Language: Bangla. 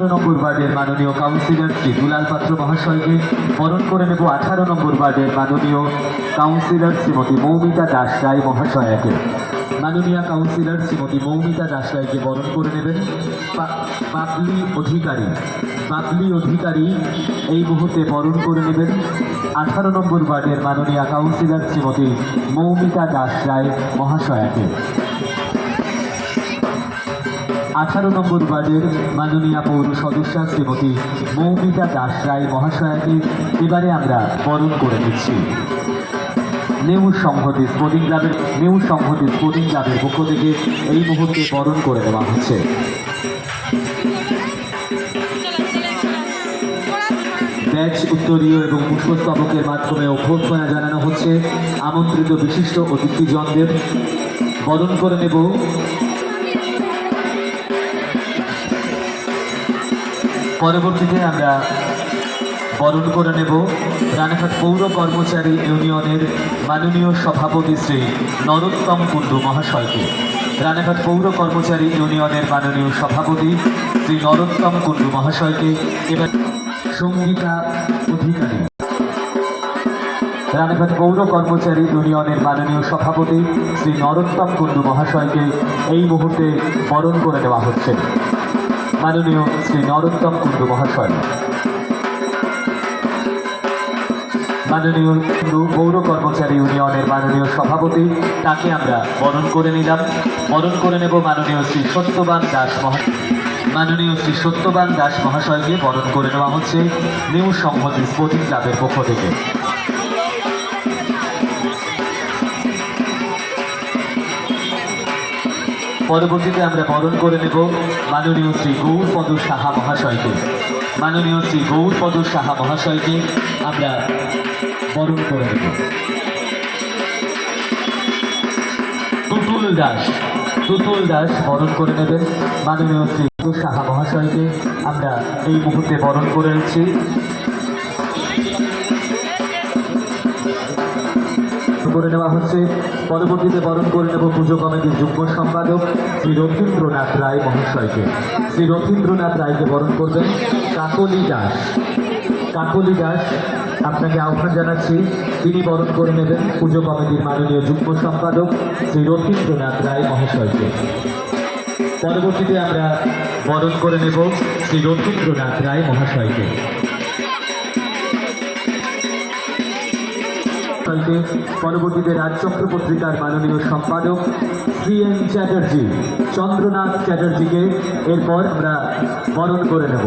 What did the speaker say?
নম্বর ওয়ার্ডের মাননীয় কাউন্সিলর শ্রী দুলাল পাত্র মহাশয়কে বরণ করে নেব আঠারো নম্বর ওয়ার্ডের মাননীয় কাউন্সিলর শ্রীমতী মৌমিতা দাস রায় মহাশয়াকে। মাননীয় কাউন্সিলর শ্রীমতী মৌমিতা দাস রায়কে বরণ করে নেবেন। পা- বাবলি অধিকারী বাবলি অধিকারী এই মুহূর্তে বরণ করে নেবেন। আঠারো নম্বর ওয়ার্ডের মাননীয় কাউন্সিলর শ্রীমতী মৌমিতা দাস রায় মহাশয়াকে। আঠারো নম্বর ওয়ার্ডের মাননীয় পৌর সদস্যা শ্রীমতী মৌমিতা দাস রায় মহাশয়াকে এবারে আমরা বরণ করে নিচ্ছি। নিউ সংহতি স্পোর্টিং ক্লাবের, নিউ সংহতি স্পোর্টিং ক্লাবের পক্ষ থেকে এই মুহূর্তে বরণ করে দেওয়া হচ্ছে। ব্যাচ উত্তরীয় এবং পুষ্পস্তবকের মাধ্যমে অভ্যর্থনা জানানো হচ্ছে। আমন্ত্রিত বিশিষ্ট অতিথিজনদের বরণ করে নেব। পরবর্তীতে আমরা বরণ করে নেব রানাঘাট পৌর কর্মচারী ইউনিয়নের মাননীয় সভাপতি শ্রী নরোত্তম কুণ্ডু মহাশয়কে। রানাঘাট পৌর কর্মচারী ইউনিয়নের মাননীয় সভাপতি শ্রী নরোত্তম কুণ্ডু মহাশয়কে। এবার সঙ্গীতা অধিকারী। রানাঘাট পৌর কর্মচারী ইউনিয়নের মাননীয় সভাপতি শ্রী নরোত্তম কুণ্ডু মহাশয়কে এই মুহূর্তে বরণ করে দেওয়া হচ্ছে। মাননীয় শ্রী নরোত্তম কুণ্ডু মহাশয়। মাননীয় পৌর কর্মচারী ইউনিয়নের মাননীয় সভাপতি, তাকে আমরা বরণ করে নিলাম। বরণ করে নেব মাননীয় শ্রী সত্যবান দাস মহাশয় মাননীয় শ্রী সত্যবান দাস মহাশয়কে বরণ করে নেওয়া হচ্ছে নিউ সংহতি স্পোর্টিং ক্লাবের পক্ষ থেকে। পরবর্তীতে আমরা বরণ করে নেব মাননীয় শ্রী গৌরপদ সাহা মহাশয়কে। মাননীয় শ্রী গৌরপদ সাহা মহাশয়কে আমরা বরণ করে নেব। তুতুল দাস তুতুল দাস বরণ করে নেবেন। মাননীয় শ্রী সাহা মহাশয়কে আমরা এই মুহূর্তে বরণ করে করে নেওয়া হচ্ছে। পরবর্তীতে বরণ করে নেব পুজো কমিটির যুগ্ম সম্পাদক শ্রী রথীন্দ্রনাথ রায় মহাশয়কে। শ্রী রথীন্দ্রনাথ রায়কে বরণ করবেন কাকলি দাস। কাকলি দাস, আপনাকে আহ্বান জানাচ্ছি, তিনি বরণ করে নেবেন পুজো কমিটির মাননীয় যুগ্ম সম্পাদক শ্রী রথীন্দ্রনাথ রায় মহাশয়কে। পরবর্তীতে আমরা বরণ করে নেব শ্রী রথীন্দ্রনাথ রায় মহাশয়কে। সালকে পরবর্তীতে রাজচক্র পত্রিকার মাননীয় সম্পাদক সি এন চ্যাটার্জি, চন্দ্রনাথ চ্যাটার্জিকে এরপর আমরা বরণ করে নেব।